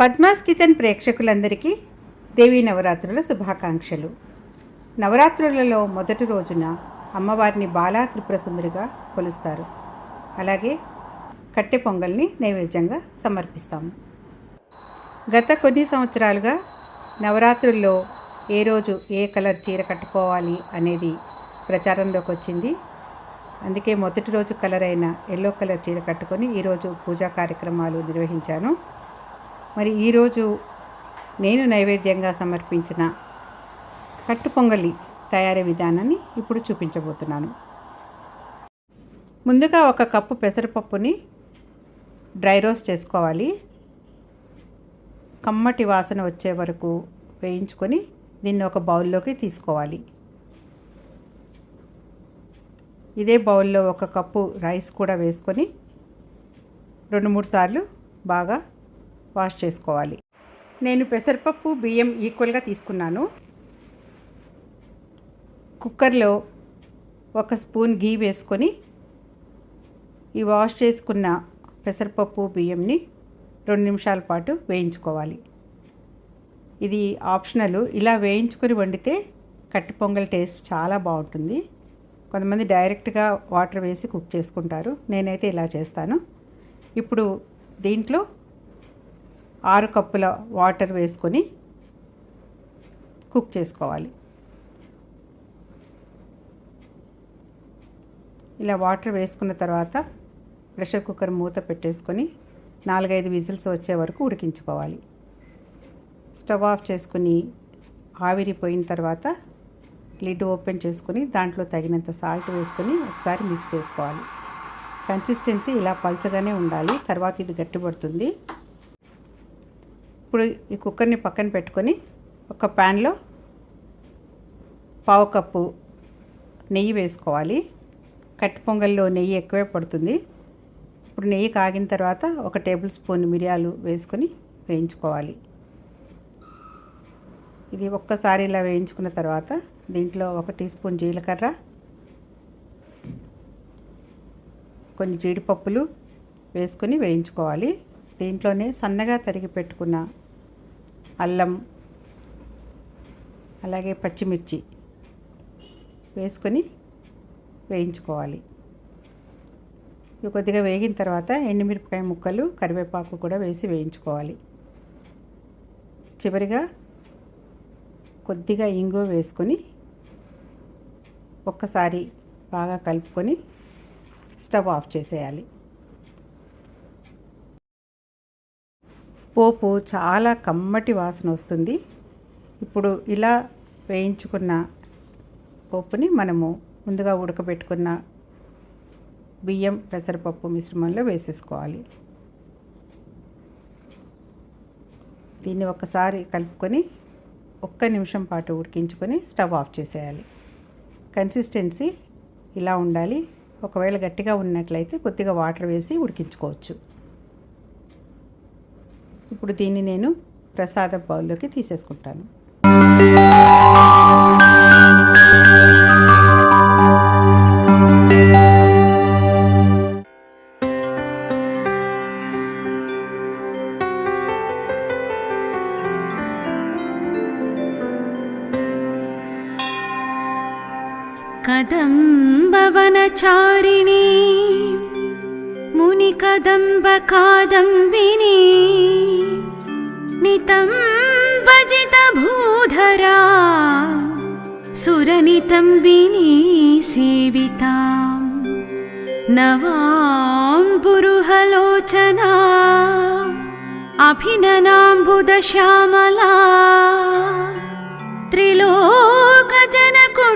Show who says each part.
Speaker 1: Padma's kitchen ప్రేక్షకులందరికీ దేవీ నవరాత్రుల శుభాకాంక్షలు. నవరాత్రులలో మొదటి రోజున అమ్మవారిని బాలా త్రిప్రసుందరిగా కొలుస్తారు. అలాగే కట్టె పొంగల్ని నైవేద్యంగా సమర్పిస్తాము గత కొన్ని సంవత్సరాలుగా నవరాత్రుల్లో ఏ రోజు ఏ కలర్ చీర కట్టుకోవాలి అనేది ప్రచారంలోకి వచ్చింది. అందుకే మొదటి రోజు కలర్ అయిన ఎల్లో కలర్ చీర కట్టుకొని ఈరోజు పూజా కార్యక్రమాలు నిర్వహించాను. మరి ఈరోజు నేను నైవేద్యంగా సమర్పించిన కట్టు పొంగలి తయారీ విధానాన్ని ఇప్పుడు చూపించబోతున్నాను. ముందుగా ఒక కప్పు పెసరపప్పుని డ్రై రోస్ట్ చేసుకోవాలి. కమ్మటి వాసన వచ్చే వరకు వేయించుకొని దీన్ని ఒక బౌల్లోకి తీసుకోవాలి. ఇదే బౌల్లో ఒక కప్పు రైస్ కూడా వేసుకొని రెండు మూడు సార్లు బాగా వాష్ చేసుకోవాలి. నేను పెసరపప్పు బియ్యం ఈక్వల్గా తీసుకున్నాను. కుక్కర్లో ఒక స్పూన్ గీ వేసుకొని ఈ వాష్ చేసుకున్న పెసరపప్పు బియ్యంని రెండు నిమిషాల పాటు వేయించుకోవాలి. ఇది ఆప్షనల్. ఇలా వేయించుకొని వండితే కట్టి పొంగల్ టేస్ట్ చాలా బాగుంటుంది. కొంతమంది డైరెక్ట్గా వాటర్ వేసి కుక్ చేసుకుంటారు. నేనైతే ఇలా చేస్తాను. ఇప్పుడు దీంట్లో ఆరు కప్పుల వాటర్ వేసుకొని కుక్ చేసుకోవాలి. ఇలా వాటర్ వేసుకున్న తర్వాత ప్రెషర్ కుక్కర్ మూత పెట్టేసుకొని నాలుగైదు విజిల్స్ వచ్చే వరకు ఉడికించుకోవాలి. స్టవ్ ఆఫ్ చేసుకుని ఆవిరిపోయిన తర్వాత లిడ్ ఓపెన్ చేసుకొని దాంట్లో తగినంత సాల్ట్ వేసుకొని ఒకసారి మిక్స్ చేసుకోవాలి. కన్సిస్టెన్సీ ఇలా పల్చగానే ఉండాలి. తర్వాత ఇది గట్టిపడుతుంది. ఇప్పుడు ఈ కుక్కర్ని పక్కన పెట్టుకొని ఒక ప్యాన్లో పావు కప్పు నెయ్యి వేసుకోవాలి. కట్టి పొంగల్లో నెయ్యి ఎక్కువే పడుతుంది. ఇప్పుడు నెయ్యి కాగిన తర్వాత ఒక టేబుల్ స్పూన్ మిరియాలు వేసుకొని వేయించుకోవాలి. ఇది ఒక్కసారి ఇలా వేయించుకున్న తర్వాత దీంట్లో ఒక టీ స్పూన్ జీలకర్ర కొన్ని జీడిపప్పులు వేసుకొని వేయించుకోవాలి. దీంట్లోనే సన్నగా తరిగి పెట్టుకున్న అల్లం అలాగే పచ్చిమిర్చి వేసుకొని వేయించుకోవాలి. ఇవి కొద్దిగా వేగిన తర్వాత ఎండుమిరపకాయ ముక్కలు కరివేపాకు కూడా వేసి వేయించుకోవాలి. చివరిగా కొద్దిగా ఇంగువ వేసుకొని ఒక్కసారి బాగా కలుపుకొని స్టవ్ ఆఫ్ చేసేయాలి. పోపు చాలా కమ్మటి వాసన వస్తుంది. ఇప్పుడు ఇలా వేయించుకున్న పోపుని మనము ముందుగా ఉడకబెట్టుకున్న బియ్యం పెసరపప్పు మిశ్రమంలో వేసేసుకోవాలి. దీన్ని ఒకసారి కలుపుకొని ఒక్క నిమిషం పాటు ఉడికించుకొని స్టవ్ ఆఫ్ చేసేయాలి. కన్సిస్టెన్సీ ఇలా ఉండాలి. ఒకవేళ గట్టిగా ఉన్నట్లయితే కొద్దిగా వాటర్ వేసి ఉడికించుకోవచ్చు. ఇప్పుడు దీన్ని నేను ప్రసాద బౌల్లోకి తీసేసుకుంటాను
Speaker 2: कदम्बवनचारिणी కదంబ కాదంబిని నితంబజిత భూధరా సురనితంబిని సేవితా నవాంబురుహలోచనా అభిననాంబుదశ్యామలా త్రిలోకజనకు